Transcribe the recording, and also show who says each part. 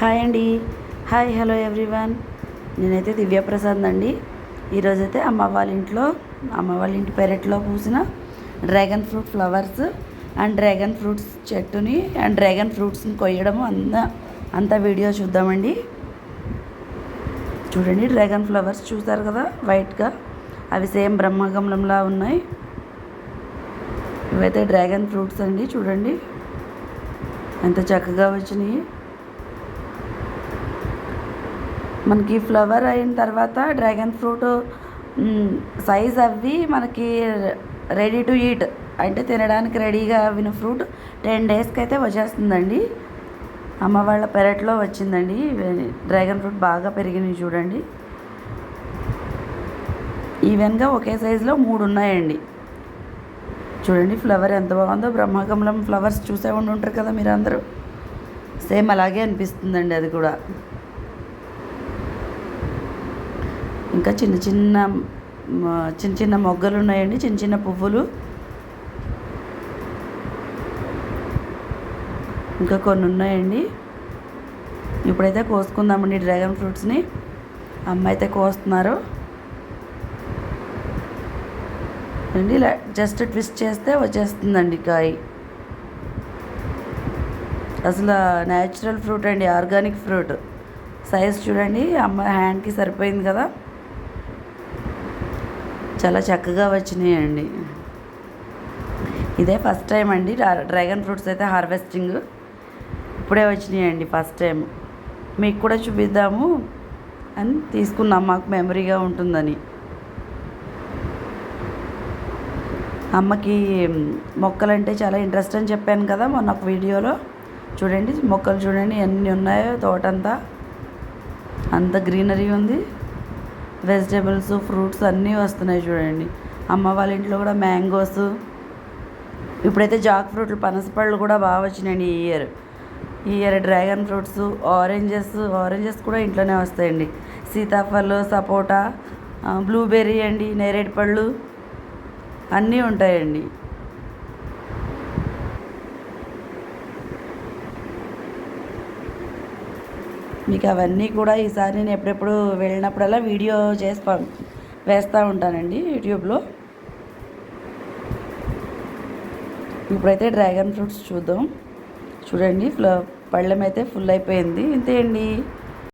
Speaker 1: Hi అండి. Hi hello everyone. నేనైతే దివ్యప్రసాద్ అండి. ఈరోజైతే అమ్మ వాళ్ళ ఇంట్లో అమ్మ వాళ్ళ ఇంటి పెరట్లో పూసిన dragon fruit flowers and dragon fruits చెట్టుని అండ్ డ్రాగన్ ఫ్రూట్స్ని కొయ్యడము అంత అంత వీడియో చూద్దామండి. చూడండి డ్రాగన్ ఫ్లవర్స్ చూసారు కదా వైట్గా. అవి సేమ్ బ్రహ్మగమలంలా ఉన్నాయి. ఇవైతే డ్రాగన్ ఫ్రూట్స్ అండి చూడండి. ఎంత చక్కగా వచ్చినాయి. మనకి ఫ్లవర్ అయిన తర్వాత డ్రాగన్ ఫ్రూట్ సైజ్ అవి మనకి రెడీ టు ఈట్ అంటే తినడానికి రెడీగా అవిన ఫ్రూట్ టెన్ డేస్కి అయితే వచ్చేస్తుందండి. అమ్మ వాళ్ళ పెరట్లో వచ్చిందండి. డ్రాగన్ ఫ్రూట్ బాగా పెరిగినాయి చూడండి. ఈవెన్గా ఒకే సైజులో మూడు ఉన్నాయండి. చూడండి ఫ్లవర్ ఎంత బాగుందో. బ్రహ్మకమలం ఫ్లవర్స్ చూసే ఉండి ఉంటారు కదా మీరు అందరూ సేమ్ అలాగే అనిపిస్తుందండి అది కూడా. ఇంకా చిన్న చిన్న చిన్న చిన్న మొగ్గలు ఉన్నాయండి చిన్న చిన్న పువ్వులు. ఇంకా కొన్ని ఉన్నాయండి ఇప్పుడైతే కోసుకుందామండి డ్రాగన్ ఫ్రూట్స్ని. అమ్మ అయితే కోస్తున్నారు. అండి ఇలా జస్ట్ ట్విస్ట్ చేస్తే వచ్చేస్తుందండి కాయ. అసలు న్యాచురల్ ఫ్రూట్ అండి ఆర్గానిక్ ఫ్రూట్. సైజ్ చూడండి అమ్మ హ్యాండ్కి సరిపోయింది కదా. చాలా చక్కగా వచ్చినాయండి. ఇదే ఫస్ట్ టైం అండి. డ్రాగన్ ఫ్రూట్స్ అయితే హార్వెస్టింగ్ ఇప్పుడే వచ్చినాయండి ఫస్ట్ టైం మీకు కూడా చూపిద్దాము అని తీసుకున్నాం. మాకు మెమరీగా ఉంటుందని. అమ్మకి మొక్కలంటే చాలా ఇంట్రెస్ట్ అని చెప్పాను కదా మొన్న ఒక వీడియోలో. చూడండి మొక్కలు చూడండి ఎన్ని ఉన్నాయో తోటంతా. అంత గ్రీనరీ ఉంది. వెజిటేబుల్స్ ఫ్రూట్స్ అన్నీ వస్తున్నాయి చూడండి. అమ్మ వాళ్ళ ఇంట్లో కూడా మ్యాంగోస్ ఇప్పుడైతే జాక్ ఫ్రూట్లు పనసపళ్ళు కూడా బాగా వచ్చినాయండి ఈ ఇయర్. ఈ year dragon fruits oranges oranges కూడా ఇంట్లోనే వస్తాయండి. సీతాఫలం సపోటా బ్లూబెర్రీ అండి నేరేడు పళ్ళు అన్నీ ఉంటాయండి. మీకు అవన్నీ కూడా ఈసారి నేను ఎప్పుడెప్పుడు వెళ్ళినప్పుడల్లా వీడియో చేసి వేస్తూ ఉంటానండి యూట్యూబ్లో. ఇప్పుడైతే డ్రాగన్ ఫ్రూట్స్ చూద్దాం. చూడండి ఫ్ల పళ్ళెం అయితే ఫుల్ అయిపోయింది. ఇంతే అండి